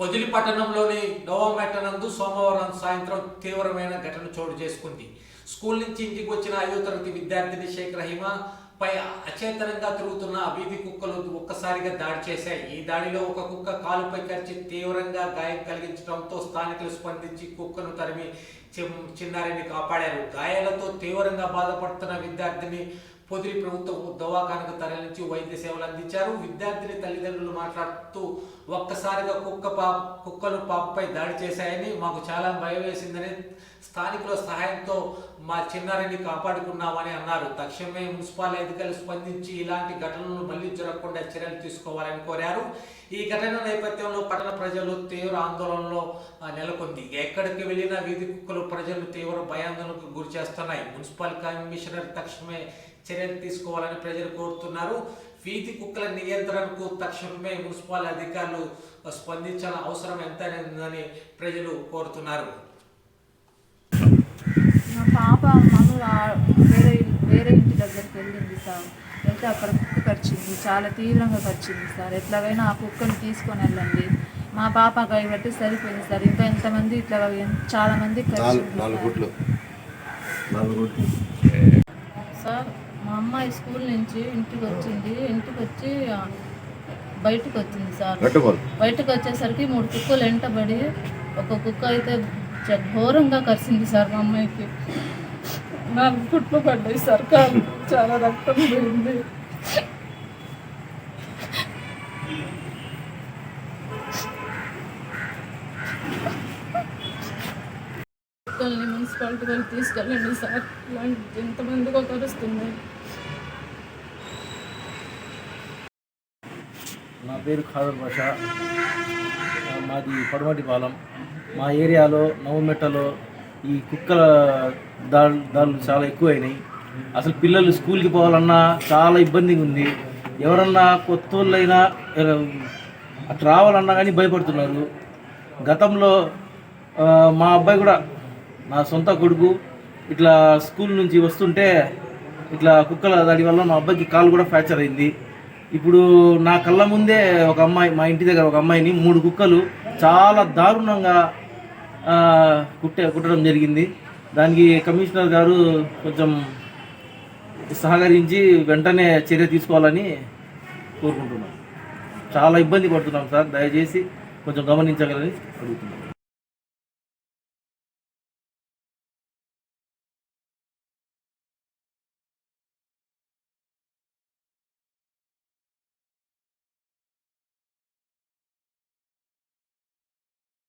Podili పట్టణంలోని నవమెట్టనందు సోమవారం సాయంత్రం తీవ్రమైన ఘటన చోటు చేసుకుంది. స్కూల్ నుంచి ఇంటికి వచ్చిన ఐదో తరగతి విద్యార్థిని షేక్ రహీమా పై అచేతనంగా తిరుగుతున్న వీధి కుక్కలు ఒక్కసారిగా దాడి చేశాయి. ఈ దాడిలో ఒక కుక్క కాలుపై కరిచి తీవ్రంగా గాయం కలిగించడంతో స్థానికులు స్పందించి కుక్కను తరిమి చిన్నారిని కాపాడారు. గాయాలతో తీవ్రంగా బాధపడుతున్న విద్యార్థిని పొదిలి ప్రభుత్వం దవాఖానకు తరలించి వైద్య సేవలు అందించారు. విద్యార్థిని తల్లిదండ్రులు మాట్లాడుతూ ఒక్కసారిగా కుక్క పా కుక్కలు పాపపై దాడి చేశాయని మాకు చాలా భయం వేసిందని స్థానికుల సహాయంతో మా చిన్నారిని కాపాడుకున్నామని అన్నారు. తక్షణమే మున్సిపల్ అధికారులు స్పందించి ఇలాంటి ఘటనలు మళ్ళీ జరగకుండా చర్యలు తీసుకోవాలని కోరారు. ఈ ఘటన నేపథ్యంలో పట్టణ ప్రజలు తీవ్ర ఆందోళనలో నెలకొంది. ఎక్కడికి వెళ్ళినా వీధి కుక్కలు ప్రజలు తీవ్ర భయాందోళనకు గురి చేస్తున్నాయి మున్సిపల్ కమిషనర్ తక్షణమే చర్యలు తీసుకోవాలని ప్రజలు కోరుతున్నారు. వీధి కుక్కల నియంత్రణకు తక్షణమే మున్సిపల్ అధికారులు స్పందించాల్సిన అవసరం ఎంతైనా ఉందని ప్రజలు కోరుతున్నారు. మా పాప మామూలు ఆ- వేరే వేరే ఇంటి దగ్గరికి వెళ్ళింది సార్. వెళ్తే అక్కడ కుక్క కరిచింది చాలా తీవ్రంగా కరిచింది సార్. ఎట్లాగైనా ఆ కుక్కని తీసుకొని వెళ్ళండి. మా పాప కాబట్టి సరిపోయింది సార్. ఇంకా ఎంతమంది ఇట్లా చాలా మంది సార్. మా అమ్మాయి స్కూల్ నుంచి ఇంటికి వచ్చింది. ఇంటికి వచ్చి బయటకు వచ్చింది సార్. బయటకు వచ్చేసరికి మూడు కుక్కలు వెంటబడి ఒక కుక్క అయితే ఘోరంగా కరిసింది సార్ మా అమ్మాయికి. నాలుగు కుట్లు పడ్డాయి సార్ కాలు చాలా రక్తం పోయింది. కుక్కల్ని మున్సిపాలిటీ వాళ్ళు తీసుకెళ్ళండి సార్. ఇలాంటి ఎంతమందికో కరుస్తున్నాయి నా పేరు ఖాదర్ భాష మాది పడమటి పాలెం మా ఏరియాలో నవమెట్టలో ఈ కుక్కల దాడు దాడులు చాలా ఎక్కువైనాయి. అసలు పిల్లలు స్కూల్కి పోవాలన్నా చాలా ఇబ్బందిగా ఉంది. ఎవరన్నా కొత్త వాళ్ళైనా అట్లా రావాలన్నా కానీ భయపడుతున్నారు. గతంలో మా అబ్బాయి కూడా నా సొంత కొడుకు ఇట్లా స్కూల్ నుంచి వస్తుంటే ఇట్లా కుక్కల దాడి వల్ల మా అబ్బాయికి కాలు కూడా ఫ్రాక్చర్ అయింది. ఇప్పుడు నా కళ్ళ ముందే ఒక అమ్మాయి మా ఇంటి దగ్గర ఒక అమ్మాయిని మూడు కుక్కలు చాలా దారుణంగా కుట్టే కుట్టడం జరిగింది. దానికి కమిషనర్ గారు కొంచెం సహకరించి వెంటనే చర్య తీసుకోవాలని కోరుకుంటున్నాం. చాలా ఇబ్బంది పడుతున్నాం సార్. దయచేసి కొంచెం గమనించగలని అడుగుతున్నాం.